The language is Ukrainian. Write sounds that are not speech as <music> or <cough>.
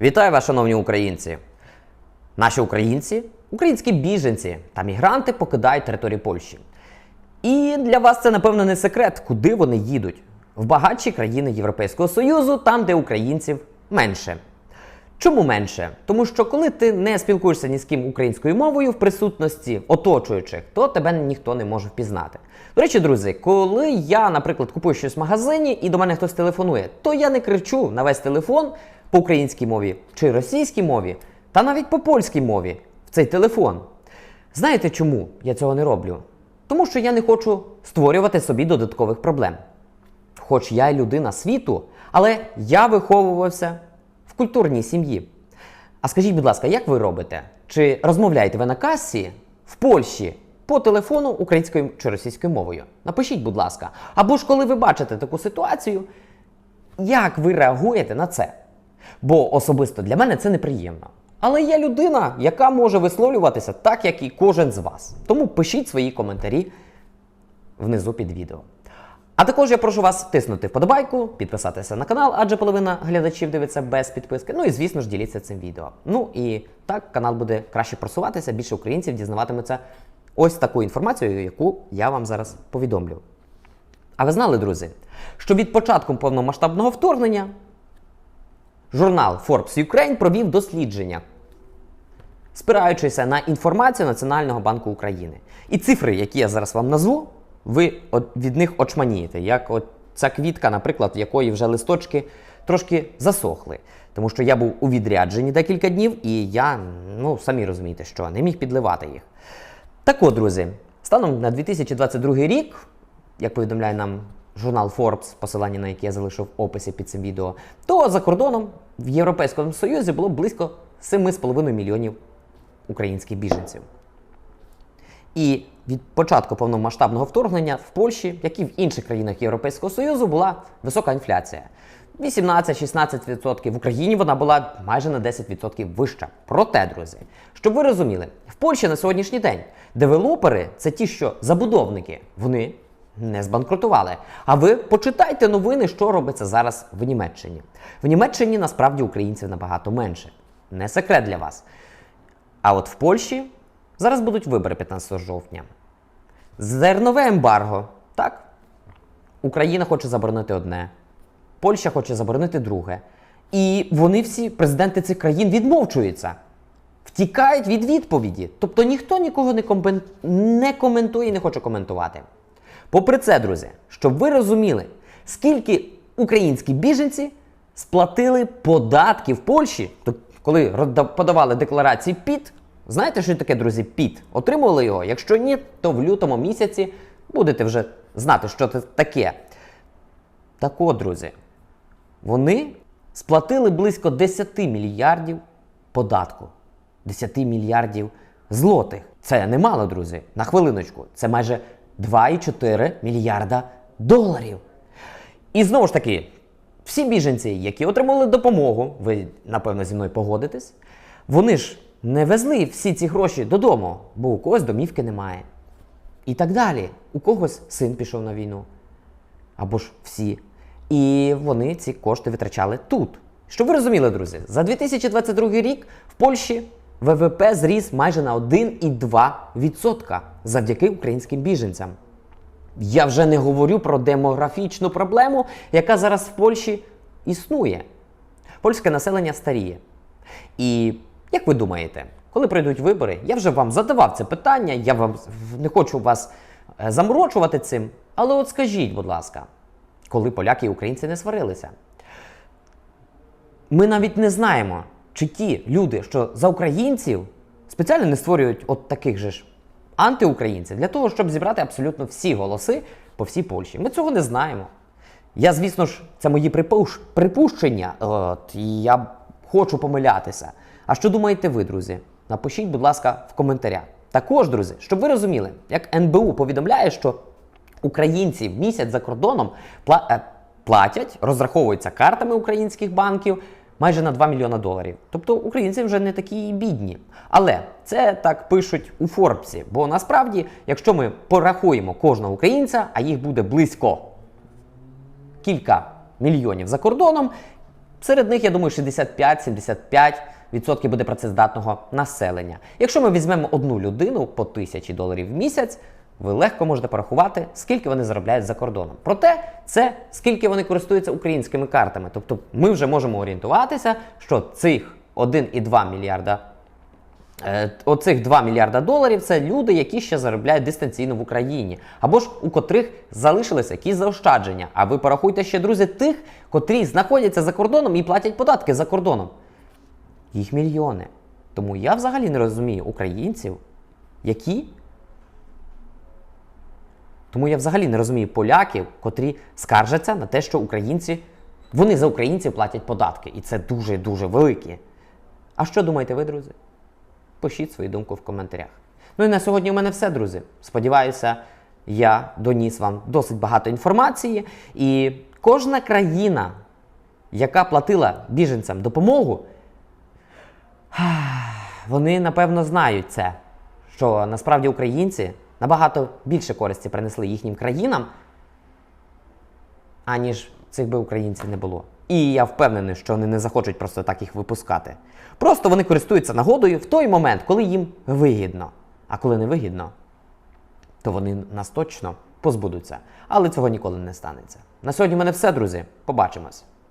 Вітаю вас, шановні українці! Наші українці, українські біженці та мігранти покидають територію Польщі. І для вас це, напевно, не секрет, куди вони їдуть. В багатші країни Європейського Союзу, там, де українців менше. Чому менше? Тому що коли ти не спілкуєшся ні з ким українською мовою в присутності оточуючих, то тебе ніхто не може впізнати. До речі, друзі, коли я, наприклад, купую щось в магазині і до мене хтось телефонує, то я не кричу на весь телефон по українській мові чи російській мові, та навіть по польській мові в цей телефон. Знаєте чому я цього не роблю? Тому що я не хочу створювати собі додаткових проблем. Хоч я й людина світу, але я виховувався в культурній сім'ї. А скажіть, будь ласка, як ви робите? Чи розмовляєте ви на касі в Польщі по телефону українською чи російською мовою? Напишіть, будь ласка. Або ж коли ви бачите таку ситуацію, як ви реагуєте на це? Бо особисто для мене це неприємно. Але я людина, яка може висловлюватися так, як і кожен з вас. Тому пишіть свої коментарі внизу під відео. А також я прошу вас тиснути вподобайку, підписатися на канал, адже половина глядачів дивиться без підписки. Ну і звісно ж діліться цим відео. Ну і так канал буде краще просуватися, більше українців дізнаватиметься ось таку інформацію, яку я вам зараз повідомлю. А ви знали, друзі, що від початку повномасштабного вторгнення журнал Forbes Ukraine провів дослідження, спираючися на інформацію Національного банку України. І цифри, які я зараз вам назву, ви від них очманієте, як от ця квітка, наприклад, якої вже листочки трошки засохли. Тому що я був у відрядженні декілька днів, і я, ну самі розумієте, що не міг підливати їх. Так от, друзі, станом на 2022 рік, як повідомляє нам журнал Forbes, посилання на яке я залишив в описі під цим відео, то за кордоном в Європейському Союзі було близько 7,5 мільйонів українських біженців. І від початку повномасштабного вторгнення в Польщі, як і в інших країнах Європейського Союзу, була висока інфляція. 18-16%. В Україні вона була майже на 10% вища. Проте, друзі, щоб ви розуміли, в Польщі на сьогоднішній день девелопери це ті, що забудовники, вони не збанкрутували. А ви почитайте новини, що робиться зараз в Німеччині. В Німеччині насправді українців набагато менше. Не секрет для вас. А от в Польщі зараз будуть вибори 15 жовтня. Зернове ембарго, так? Україна хоче заборонити одне, Польща хоче заборонити друге. І вони всі, президенти цих країн, відмовчуються, втікають від відповіді. Тобто ніхто нікого не, коментує і не хоче коментувати. Попри це, друзі, щоб ви розуміли, скільки українські біженці сплатили податки в Польщі, то коли подавали декларації ПІТ, знаєте, що таке, друзі, ПІТ? Отримували його? Якщо ні, то в лютому місяці будете вже знати, що це таке. Так от, друзі, вони сплатили близько 10 мільярдів податку. 10 мільярдів злотих. Це немало, друзі. На хвилиночку. Це майже 2,4 мільярда доларів. І знову ж таки, всі біженці, які отримали допомогу, ви напевно зі мною погодитесь, вони ж не везли всі ці гроші додому, бо у когось домівки немає. І так далі. У когось син пішов на війну або ж всі. І вони ці кошти витрачали тут. Щоб ви розуміли, друзі, за 2022 рік в Польщі ВВП зріс майже на 1,2% завдяки українським біженцям. Я вже не говорю про демографічну проблему, яка зараз в Польщі існує. Польське населення старіє. І як ви думаєте, коли прийдуть вибори, я вже вам задавав це питання, я вам не хочу вас е, заморочувати цим. Але от скажіть, будь ласка, коли поляки і українці не сварилися? Ми навіть не знаємо, чи ті люди, що за українців спеціально не створюють от таких же ж антиукраїнців для того, щоб зібрати абсолютно всі голоси по всій Польщі. Ми цього не знаємо. Я, звісно ж, це мої припуш... припущення, от, і я хочу помилятися. А що думаєте ви, друзі? Напишіть, будь ласка, в коментарях. Також, друзі, щоб ви розуміли, як НБУ повідомляє, що українці в місяць за кордоном пла- е, платять, розраховуються картами українських банків майже на 2 мільйона доларів. Тобто українці вже не такі бідні. Але це так пишуть у Форбсі. Бо насправді, якщо ми порахуємо кожного українця, а їх буде близько кілька мільйонів за кордоном, Серед них, я думаю, 65-75% буде працездатного населення. Якщо ми візьмемо одну людину по тисячі доларів в місяць, ви легко можете порахувати, скільки вони заробляють за кордоном. Проте це скільки вони користуються українськими картами. Тобто ми вже можемо орієнтуватися, що цих 1,2 мільярда. Е, Оцих 2 мільярда доларів це люди, які ще заробляють дистанційно в Україні, або ж у котрих залишилися якісь заощадження. А ви порахуйте ще, друзі, тих, котрі знаходяться за кордоном і платять податки за кордоном. Їх мільйони. Тому я взагалі не розумію українців, які. Тому я взагалі не розумію поляків, котрі скаржаться на те, що українці вони за українців платять податки. І це дуже дуже великі. А що думаєте ви, друзі? Пишіть свою думку в коментарях. Ну і на сьогодні у мене все, друзі. Сподіваюся, я доніс вам досить багато інформації. І кожна країна, яка платила біженцям допомогу, <sighs> вони напевно знають це, що насправді українці набагато більше користі принесли їхнім країнам, аніж цих би українців не було. І я впевнений, що вони не захочуть просто так їх випускати. Просто вони користуються нагодою в той момент, коли їм вигідно. А коли не вигідно, то вони нас точно позбудуться. Але цього ніколи не станеться. На сьогодні в мене все, друзі. Побачимось.